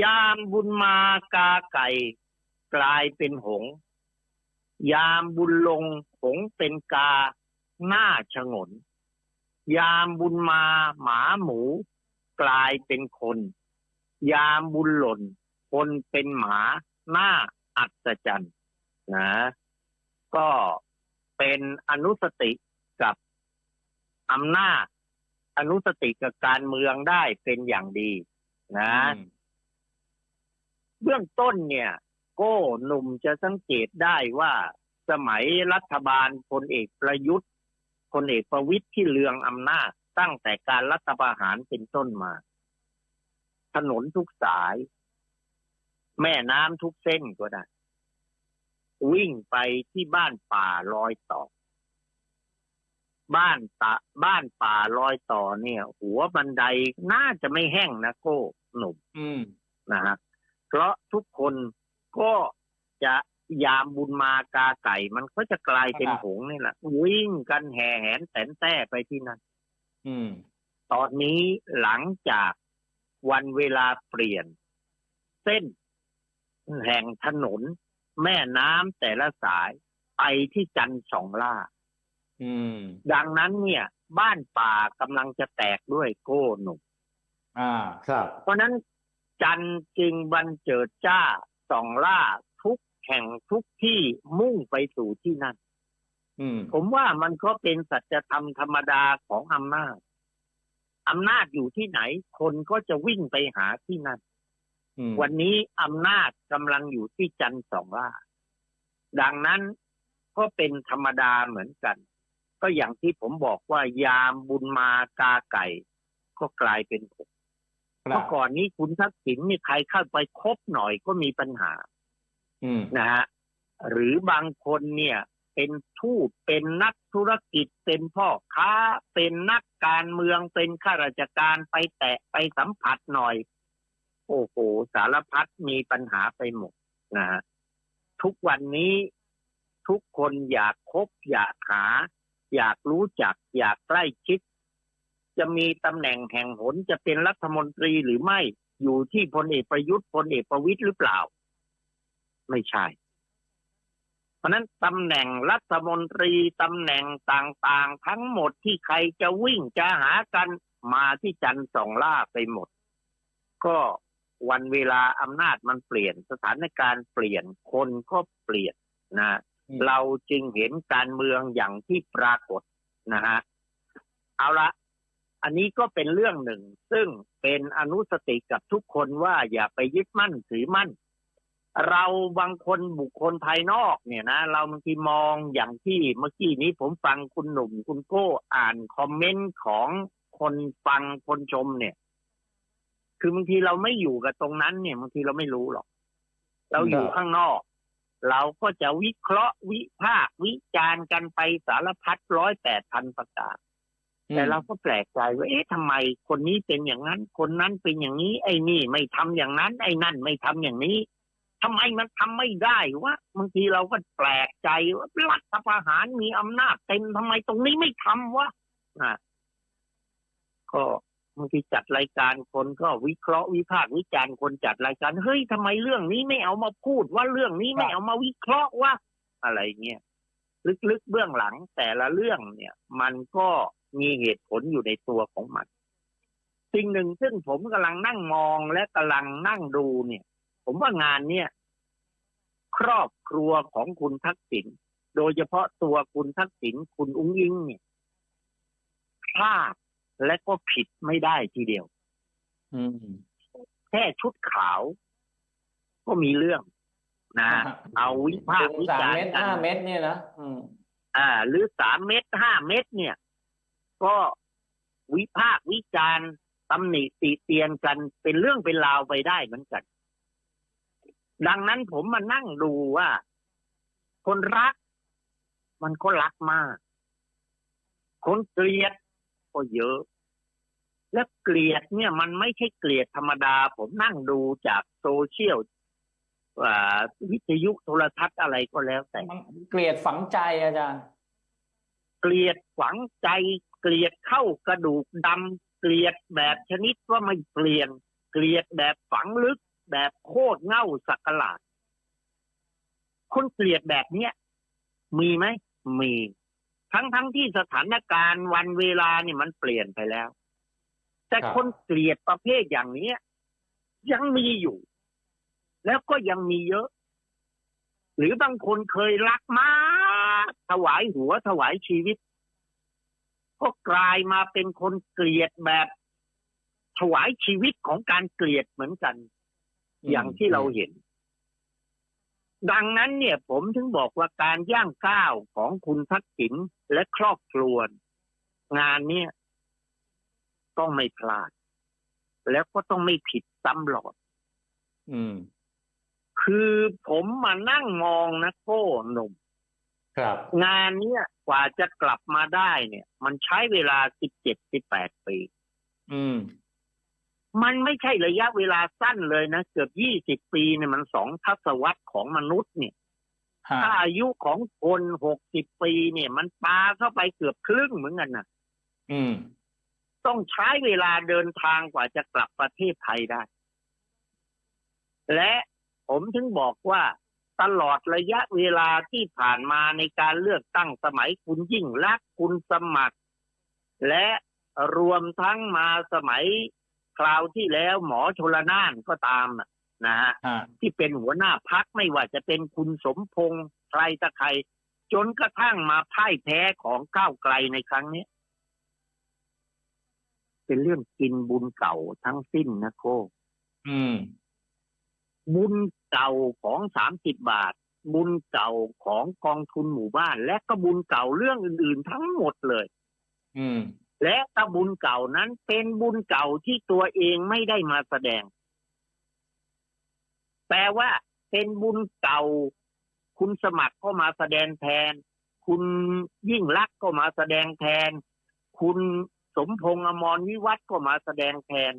ยามบุญมากาไก่ กลายเป็นหงส์ยามบุญลงหงส์เป็นกาหน้าชงน ยามบุญมาหมาหมู กลายเป็นคน ยามบุญหล่น คนเป็นหมาหน้าอัศจรรย์นะ ก็เป็นอนุสติกับอำนาจอนุสติกับการเมืองได้เป็นอย่างดีนะ บื้องต้นเนี่ย โก้หนุ่มจะสังเกตได้ว่าสมัยรัฐบาลพลเอกประยุทธ์พลเอกประวิตยที่เลืองอำนาจตั้งแต่การรัฐประหารเป็นต้นมา ถนนทุกสาย แม่น้ำทุกเส้นก็ได้ วิ่งไปที่บ้านป่าลอยต่อ บ้านตะบ้านป่าลอยต่อเนี่ย หัวบันไดน่าจะไม่แห้งนะโก้หนุ่มอืมนะฮะ เพราะทุกคนก็จะยามบุญมากาไก่ มันก็จะกลายเป็นครับหงส์นี่แหละวิ่งกันแห่แหนแสนแต้ไปที่นั่นอืมตอนนี้หลังจากวันเวลาเปลี่ยน เส้นแห่งถนน แม่น้ำแต่ละสายไปที่จันทร์สองล่าอืมดังนั้นเนี่ย บ้านป่ากำลังจะแตกด้วยโก้หนุ่มอ่า ครับ เพราะฉะนั้น จันทร์จึงบันเจิดจ้าส่องล่าทุกแห่งทุกที่มุ่งไปสู่ที่นั่นอืมผมว่ามันก็เป็นสัจธรรมธรรมดาของอำนาจอำนาจอยู่ที่ไหน คนก็จะวิ่งไปหาที่นั่นอืมวันนี้อำนาจกำลังอยู่ที่จันทร์สองล่า ดังนั้นก็เป็นธรรมดาเหมือนกัน ก็อย่างที่ผมบอกว่ายามบุญมากาไก่ ก็กลายเป็นผมครั เมื่บอก่อนนี้คุณทักษิณนี่ใครเข้าไปคบหน่อยก็มีปัญหาอืมนะฮะหรือบางคนเนี่ย เป็นทูตเป็นนักธุรกิจเป็นพ่อค้า เป็นนักการเมืองเป็นข้าราชการไปแตะไปสัมผัสหน่อย โอ้โห สารพัดมีปัญหาไปหมดนะฮะทุกวันนี้ทุกคนอยากคบอยากหา อยากรู้จัก อยากใกล้ชิด จะมีตำแหน่งแห่งหนจะเป็นรัฐมนตรีหรือไม่อยู่ที่พลเอกประยุทธ์พลเอกประวิตยหรือเปล่า ไม่ใช่ เพราะฉะนั้นตำแหน่งรัฐมนตรีตำแหน่งต่างๆ ทั้งหมดที่ใครจะวิ่งจะหากันมาที่จันทร์สองล่าไปหมด ก็วันเวลาอำนาจมันเปลี่ยนสถานการณ์เปลี่ยนคนก็เปลี่ยนนะอืมเราจึงเห็นการเมืองอย่างที่ปรากฏนะฮะเอาละ อันนี้ก็เป็นเรื่องหนึ่ง ซึ่งเป็นอนุสติกับทุกคนว่าอย่าไปยึดมั่นถือมั่น เราบางคนบุคคลภายนอกเนี่ยนะ เราบางทีมองอย่างที่เมื่อกี้นี้ผมฟังคุณหนุ่ม คุณโก้อ่านคอมเมนต์ของคนฟังคนชมเนี่ย คือบางทีเราไม่อยู่กับตรงนั้นเนี่ยบางทีเราไม่รู้หรอก เราอยู่ข้างนอก เราก็จะวิเคราะห์วิพากษ์วิจารณ์กันไปสารพัดร้อยแปดพันประกาศ แต่เราก็แปลกใจว่า เอ๊ะทำไมคนนี้เป็นอย่างนั้น คนนั้นเป็นอย่างนี้ ไอ้นี่ไม่ทำอย่างนั้น ไอ้นั่นไม่ทำอย่างนี้ทำไมมันทำไม่ได้วะบางทีเราก็แปลกใจว่ารัฐประหารมีอำนาจเต็มทำไมตรงนี้ไม่ทำวะอะก็บางทีจัดรายการคนก็วิเคราะห์วิพากษ์วิจารณ์คนจัดรายการเฮ้ยทำไมเรื่องนี้ไม่เอามาพูดว่าเรื่องนี้ไม่เอามาวิเคราะห์ว่าอะไรเงี้ยลึกๆเบื้องหลังแต่ละเรื่องเนี่ย มันก็ มีเหตุผลอยู่ในตัวของมัน สิ่งหนึ่งซึ่งผมกำลังนั่งมองและกำลังนั่งดูเนี่ย ผมว่างานเนี่ย ครอบครัวของคุณทักษิณโดยเฉพาะตัวคุณทักษิณคุณอุ้งอิงเนี่ยพลาดและก็ผิดไม่ได้ทีเดียวอืมแค่ชุดขาว ก็มีเรื่องนะเอาวิพากษ์วิสามจารเม็ดณ์กันห้าเม็ดเนี่ยนะอืมอ่า หรือสามเม็ดห้าเม็ดเนี่ย ก็วิพากษ์วิจารณ์ตำหนิติเตียนกันเป็นเรื่องเป็นราวไปได้เหมือนกัน ดังนั้นผมมานั่งดูว่า คนรัก มันก็รักมาก คนเกลียดก็เยอะ และเกลียดเนี่ยมันไม่ใช่เกลียดธรรมดา ผมนั่งดูจากโซเชียลวิทยุโทรทัศน์อะไรก็แล้วแต่ เกลียดฝังใจอาจารย์ เกลียดฝังใจ เกลียดเข้ากระดูกดำเกลียดแบบชนิดว่าไม่เปลี่ยน เกลียดแบบฝังลึก แบบโคตรเง่าสักหลาดคนเกลียดแบบเนี้ยมีไหมมี ทั้งทั้งที่สถานการณ์วันเวลาเนี่ยมันเปลี่ยนไปแล้ว แต่ครับคนเกลียดประเภทอย่างเนี้ยยังมีอยู่ แล้วก็ยังมีเยอะ หรือบางคนเคยรักมากถวายหัวถวายชีวิต ก็กลายมาเป็นคนเกลียดแบบถวายชีวิตของการเกลียดเหมือนกัน อย่างที่เราเห็น ดังนั้นเนี่ย ผมถึงบอกว่าการย่างก้าวของคุณทักษิณและครอบครัวงานเนี่ยต้องไม่พลาด แล้วก็ต้องไม่ผิดซ้ำหลอด อืม คือผมมานั่งมองนะโก้หนุ่มครับ งานเนี้ยกว่าจะกลับมาได้เนี่ย มันใช้เวลาสิบเจ็ดสิบแปดปี อืม มันไม่ใช่ระยะเวลาสั้นเลยนะ เกือบยี่สิบปีเนี่ยมันสองทศวรรษของมนุษย์เนี่ยฮะถ้าอายุของคนหกสิบปีเนี่ย มันปาเข้าไปเกือบครึ่งเหมือนกันนะอืม ต้องใช้เวลาเดินทางกว่าจะกลับประเทศไทยได้ และ ผมถึงบอกว่าตลอดระยะเวลาที่ผ่านมาในการเลือกตั้งสมัยคุณยิ่งรักคุณสมัคร และรวมทั้งมาสมัยคราวที่แล้วหมอชลนานก็ตามนะฮะฮะที่เป็นหัวหน้าพักไม่ว่าจะเป็นคุณสมพงษ์ใครตะใครจนกระทั่งมาพ่ายแพ้ของก้าวไกลในครั้งนี้ เป็นเรื่องกินบุญเก่าทั้งสิ้นนะโคอืม บุญเก่าของสามสิบบาท บุญเก่าของกองทุนหมู่บ้าน และก็บุญเก่าเรื่องอื่น ๆ ทั้งหมดเลย อืม และกระบุญเก่านั้นเป็นบุญเก่าที่ตัวเองไม่ได้มาแสดง แปลว่า เป็นบุญเก่า คุณสมัครก็มาแสดงแทน คุณยิ่งรักษณ์ก็มาแสดงแทน คุณสมพงษ์อมรวิวัฒน์ก็มาแสดงแทน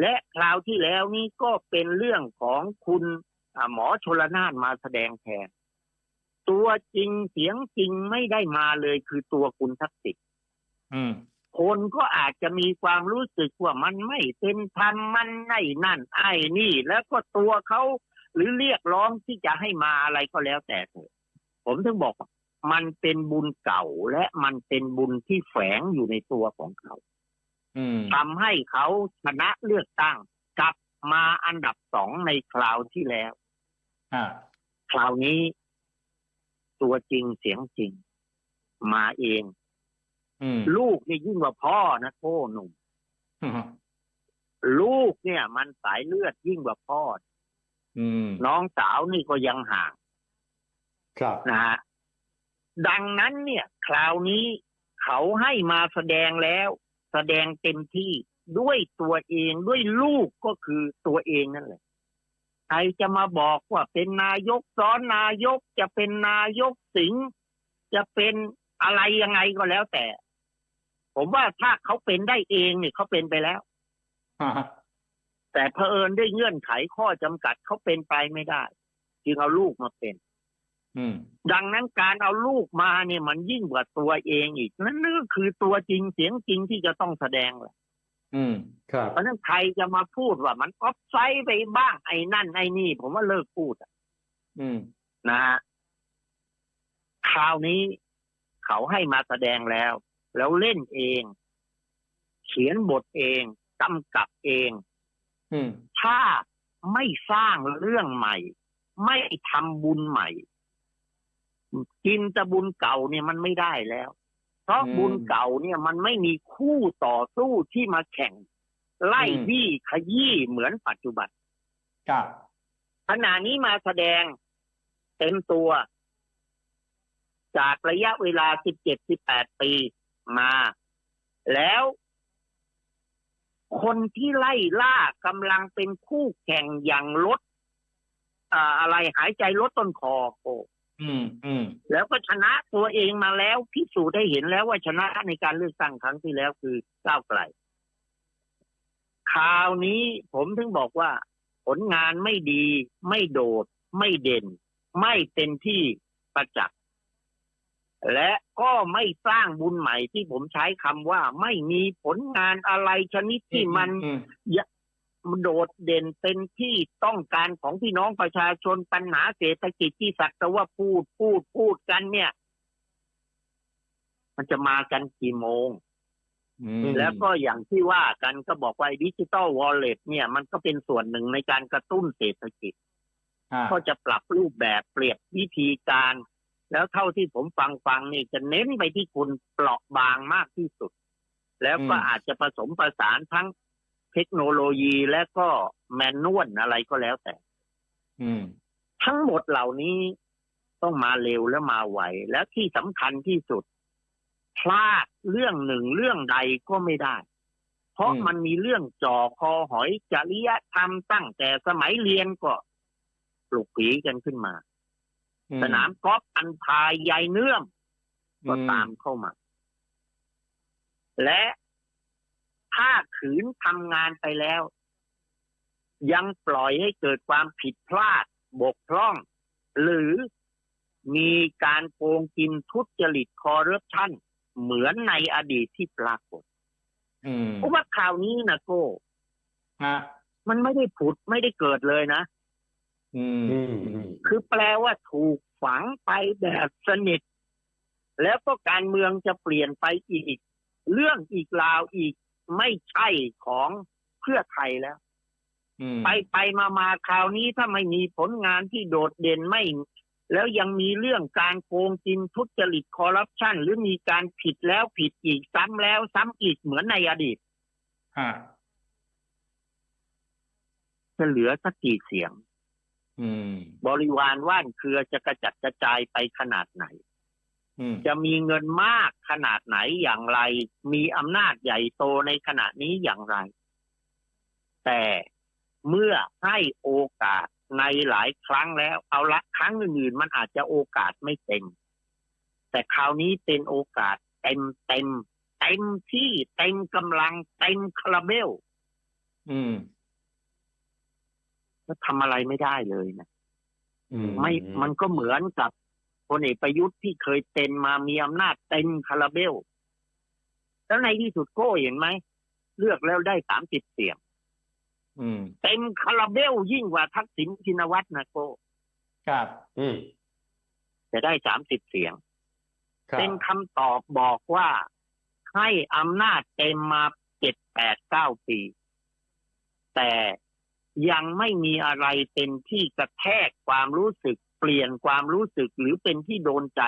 และคราวที่แล้วนี่ก็เป็นเรื่องของคุณอ่าหมอชลนานมาแสดงแทน ตัวจริงเสียงจริงไม่ได้มาเลยคือตัวคุณทักษิณอืมคนก็อาจจะมีความรู้สึกว่ามันไม่เป็นธรรมมันไอ้นั่น ไอ้นี่ แล้วก็ตัวเขาหรือเรียกร้องที่จะให้มาอะไรก็แล้วแต่เถอะผมถึงบอกว่ามันเป็นบุญเก่าและมันเป็นบุญที่แฝงอยู่ในตัวของเขาอืม ทำให้เขาชนะเลือกตั้งกลับมาอันดับสองในคราวที่แล้วฮะคราวนี้ ตัวจริงเสียงจริง มาเองอืมลูกนี่ยิ่งกว่าพ่อนะโก้หนุ่มอืมลูกเนี่ย มันสายเลือดยิ่งกว่าพ่ออืมน้องสาวนี่ก็ยังห่าง ครับนะฮะดังนั้นเนี่ย คราวนี้เขาให้มาแสดงแล้ว แสดงเต็มที่ด้วยตัวเองด้วยลูกก็คือตัวเองนั่นแหละใครจะมาบอกว่าเป็นนายกซ้อนนายกจะเป็นนายกสิงห์จะเป็นอะไรยังไงก็แล้วแต่ ผมว่าถ้าเขาเป็นได้เองเนี่ยเขาเป็นไปแล้วฮะแต่เผอิญด้วยเงื่อนไขข้อจำกัดเขาเป็นไปไม่ได้ จึงเอาลูกมาเป็นอืม ดังนั้นการเอาลูกมาเนี่ยมันยิ่งกว่าตัวเองอีก นั่นก็คือตัวจริงเสียงจริงที่จะต้องแสดงแหละอืม ครับเพราะฉะนั้นใครจะมาพูดว่ามันออฟไซด์ไปบ้างไอ้นั่นไอ้นี่ ผมว่าเลิกพูดอะอืม นะฮะคราวนี้เขาให้มาแสดงแล้ว แล้วเล่นเอง เขียนบทเองกำกับเอง อืม ถ้าไม่สร้างเรื่องใหม่ ไม่ทำบุญใหม่ กินแต่บุญเก่าเนี่ยมันไม่ได้แล้ว เพราะอืมบุญเก่าเนี่ยมันไม่มีคู่ต่อสู้ที่มาแข่ง ไล่อืมบี้ขยี้เหมือนปัจจุบันครับขณะนี้มาแสดงเต็มตัว จากระยะเวลา17-18ปีมา แล้ว คนที่ไล่ล่ากำลังเป็นคู่แข่งอย่างลดอ่าอะไรหายใจลดต้นคอโอ้อืมอืมแล้วก็ชนะตัวเองมาแล้วพิสูจน์ได้เห็นแล้วว่าชนะในการเลือกตั้งครั้งที่แล้วคือก้าวไกลคราวนี้ผมถึงบอกว่า ผลงานไม่ดี ไม่โดด ไม่เด่น ไม่เป็นที่ประจักษ์และก็ไม่สร้างบุญใหม่ที่ผมใช้คำว่าไม่มีผลงานอะไรชนิดที่มันอืม โดดเด่นเป็นที่ต้องการของพี่น้องประชาชนปัญหาเศรษฐกิจที่สักแต่ว่าพูดพูดพูดกันเนี่ย มันจะมากันกี่โมงอืมแล้วก็อย่างที่ว่ากันก็บอกว่าดิจิตอลวอลเล็ตเนี่ย มันก็เป็นส่วนหนึ่งในการกระตุ้นเศรษฐกิจอ่าก็จะปรับรูปแบบเปลี่ยนวิธีการ แล้วเท่าที่ผมฟังฟังนี่จะเน้นไปที่คุณเปราะบางมากที่สุด แล้วก็อาจจะผสมประสานทั้ง เทคโนโลยีและก็แมนนวลอะไรก็แล้วแต่อืมทั้งหมดเหล่านี้ต้องมาเร็วและมาไวและที่สำคัญที่สุด พลาดเรื่องหนึ่งเรื่องใดก็ไม่ได้ เพราะอืมมันมีเรื่องจ่อคอหอยจริยธรรมตั้งแต่สมัยเรียนก็ปลุกผีกันขึ้นมาอืสนามกอล์ฟอันพายใยเนื่อมก็อืตามเข้ามา และ ถ้าขืนทำงานไปแล้ว ยังปล่อยให้เกิดความผิดพลาด บกพร่อง หรือมีการโกงกินทุจริตคอร์รัปชันเหมือนในอดีตที่ปรากฏอืมเพราะว่าข่าวนี้นะโก้ฮะมันไม่ได้ผุดไม่ได้เกิดเลยนะอืมอืมอืมคือแปลว่าถูกฝังไปแบบสนิท แล้วก็การเมืองจะเปลี่ยนไปอีก เรื่องอีกราวอีก ไม่ใช่ของเพื่อไทยแล้วอืมไปไปมามาคราวนี้ถ้าไม่มีผลงานที่โดดเด่นไม่ แล้วยังมีเรื่องการโกงกินทุจริตคอร์รัปชันหรือมีการผิดแล้วผิดอีกซ้ำแล้วซ้ำอีกเหมือนในอดีตฮะจะเหลือสักกี่เสียงอืมบริวารว่านเครือจะกระจัดกระจายไปขนาดไหนอืม จะมีเงินมากขนาดไหนอย่างไร มีอำนาจใหญ่โตในขณะนี้อย่างไร แต่เมื่อให้โอกาสในหลายครั้งแล้ว เอาละครั้งอื่นๆมันอาจจะโอกาสไม่เต็ม แต่คราวนี้เป็นโอกาสเต็มเต็มเต็มที่เต็มกำลังเต็มคาราเบล อืมก็ทำอะไรไม่ได้เลยนะอืมไม่มันก็เหมือนกับ พลเอกประยุทธ์ที่เคยเต็นมามีอำนาจเต็มคาราเบล แล้วในที่สุดโก้เห็นไหม เลือกแล้วได้สามสิบเสียงอืมเต็มคาราเบลยิ่งกว่าทักษิณชินวัตรนะโก้ครับ อืมจะได้สามสิบเสียงครับเป็นคำตอบบอกว่าให้อำนาจเต็มมาเจ็ดแปดเก้าปี แต่ยังไม่มีอะไรเป็นที่กระแทกความรู้สึก เปลี่ยนความรู้สึกหรือเป็นที่โดนใจ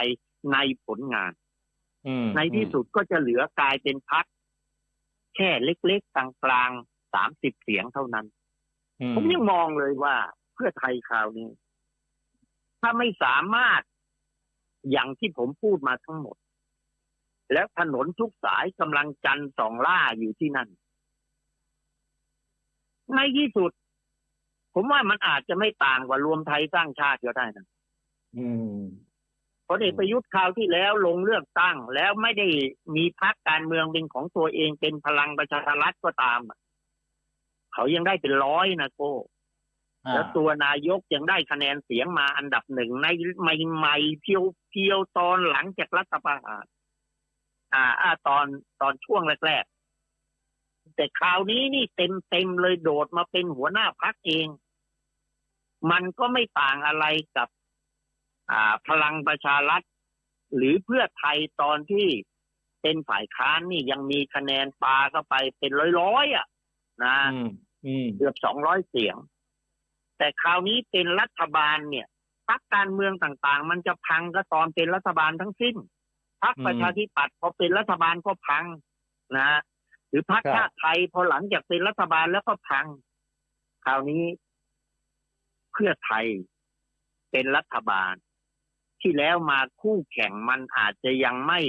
ในผลงานอืมในที่สุดก็จะเหลือกลายเป็นพักแค่เล็กๆกลางๆสามสิบเสียงเท่านั้นอืมผมยังมองเลยว่าเพื่อไทยคราวนี้ ถ้าไม่สามารถอย่างที่ผมพูดมาทั้งหมด แล้วถนนทุกสายกำลังจันทร์สองล่าอยู่ที่นั่น ในที่สุด ผมว่ามันอาจจะไม่ต่างกว่ารวมไทยสร้างชาติก็ได้นะอืมพลเอกประยุทธ์คราวที่แล้วลงเลือกตั้ง แล้วไม่ได้มีพรรคการเมืองเป็นของตัวเองเป็นพลังประชารัฐก็ตามอะเขายังได้เป็นร้อยนะโก้อ่าแล้วตัวนายกยังได้คะแนนเสียงมาอันดับหนึ่งในใหม่ๆเพียวเพียวๆตอนหลังจากรัฐประหารอ่าอ่าตอนตอนช่วงแรกๆ แต่คราวนี้นี่เต็มเต็มๆเลยโดดมาเป็นหัวหน้าพักเอง มันก็ไม่ต่างอะไรกับอ่าพลังประชารัฐ หรือเพื่อไทยตอนที่เป็นฝ่ายค้านนี่ยังมีคะแนนปาเข้าไปเป็นร้อยๆอะ นะอืมอืมเกือบสองร้อยเสียง แต่คราวนี้เป็นรัฐบาลเนี่ยพรรคการเมืองต่างๆ มันจะพังก็ตอนเป็นรัฐบาลทั้งสิ้นพรรคอืมประชาธิปัตย์พอเป็นรัฐบาลก็พังนะฮะ หรือพรรคชาติไทยพอหลังจากเป็นรัฐบาลแล้วก็พัง คราวนี้เพื่อไทยเป็นรัฐบาล ที่แล้วมาคู่แข่งมันอาจจะยังไม่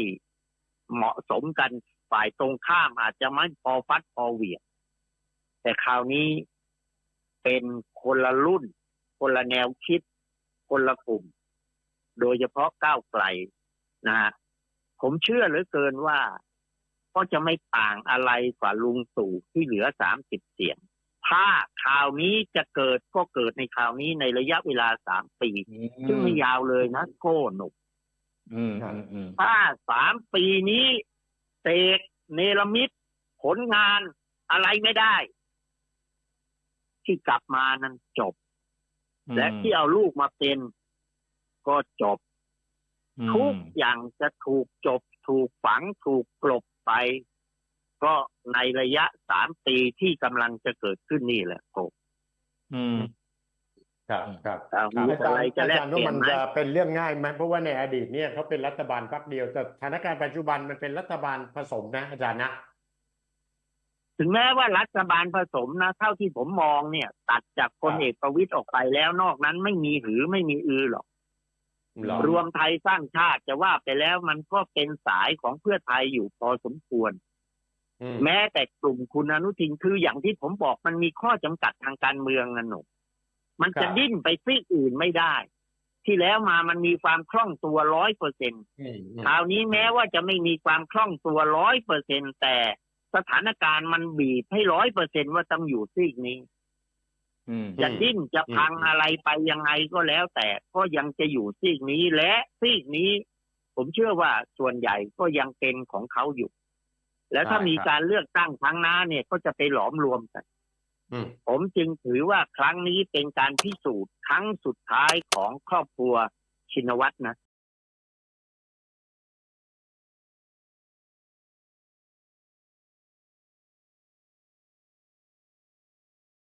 เหมาะสมกันฝ่ายตรงข้ามอาจจะไม่พอฟัดพอเหวี่ยงแต่คราวนี้เป็นคนละรุ่น คนละแนวคิด คนละกลุ่ม โดยเฉพาะก้าวไกลนะฮะผมเชื่อเหลือเกินว่า ก็จะไม่ต่างอะไรกว่าลุงตู่ที่เหลือสามสิบเสียง ถ้าข่าวนี้จะเกิดก็เกิดในข่าวนี้ในระยะเวลาสามปี ซึ่งไม่ยาวเลยนะโก้หนุกอืมอืมอืมถ้าสามปีนี้เตกเนรมิตผลงานอะไรไม่ได้ ที่กลับมานั้นจบอืมและที่เอาลูกมาเป็นก็จบอืมทุกอย่างจะถูกจบถูกฝังถูกกลบ ไป ก็ในระยะสามปีที่กำลังจะเกิดขึ้นนี่แหละผมอืมครับครับเอามีอะไรจะแลกอาจารย์เปลี่ว่ายมันนไหมจะเป็นเรื่องง่ายไหมเพราะว่าในอดีตเนี่ยเขาเป็นรัฐบาลพรรคเดียวแต่สถานการณ์ปัจจุบันมันเป็นรัฐบาลผสมนะ อาจารย์นะถึงแม้ว่ารัฐบาลผสมนะ เท่าที่ผมมองเนี่ย ตัดจากพลครับเอกประวิตยออกไปแล้วนอกนั้นไม่มีหือไม่มีอือหรอกห รอรวมไทยสร้างชาติจะว่าไปแล้วมันก็เป็นสายของเพื่อไทยอยู่พอสมควรอืมแม้แต่กลุ่มคุณอนุทินคืออย่างที่ผมบอกมันมีข้อจำกัดทางการเมืองนะหนูมันจะดิ้นไปซีกอื่นไม่ได้ ที่แล้วมามันมีความคล่องตัวร้อยเปอร์เซ็นอืมอืมคราวนี้แม้ว่าจะไม่มีความคล่องตัวร้อยเปอร์เซ็นแต่สถานการณ์มันบีบให้ร้อยเปอร์เซ็นว่าต้องอยู่ซีกนี้อืม จะดิ้นจะพังอืมอะไรไปยังไงก็แล้วแต่ก็ยังจะอยู่ซีกนี้และซีกนี้ ผมเชื่อว่าส่วนใหญ่ก็ยังเป็นของเขาอยู่ แล้วถ้าใช่มีครับการเลือกตั้งครั้งหน้าเนี่ยก็จะไปหลอมรวมกันอืมผมจึงถือว่าครั้งนี้เป็นการพิสูจน์ครั้งสุดท้ายของครอบครัวชินวัตรนะ